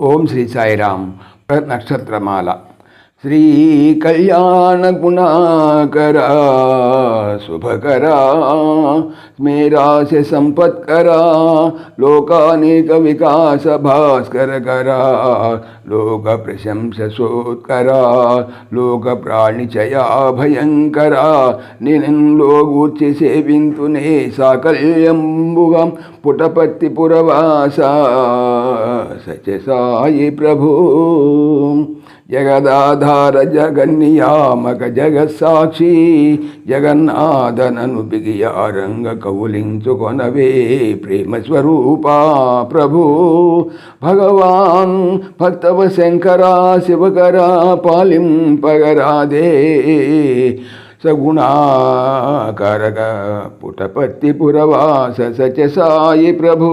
ఓం శ్రీ సాయిరామ్ నక్షత్రమాల. శ్రీ కళ్యాణ గుణాకరా శుభకరా స్మేరాస్య సంపత్కరా లోకానేక వికాస భాస్కరకరా లోక ప్రశంస ప్రశంసోత్కరా లోక ప్రాణిచయా భయంకరా నిన్లో గూర్చి సేవింతునే సాకల్యంబుగం పుటపత్తి పురవాస. సత్య సాయి ప్రభు. జగదాధార జగన్నియామక జగత్సాక్షి. జగన్నాథనను బిగియారంగ కౌలించుకొనవే ప్రేమ స్వరూప ప్రభు. భగవాన్ భక్తవ శంకరా శివకరా పాలింపగరాదే. సగుణాకరక పుటపత్తి పురవాస సత్య సాయి ప్రభు.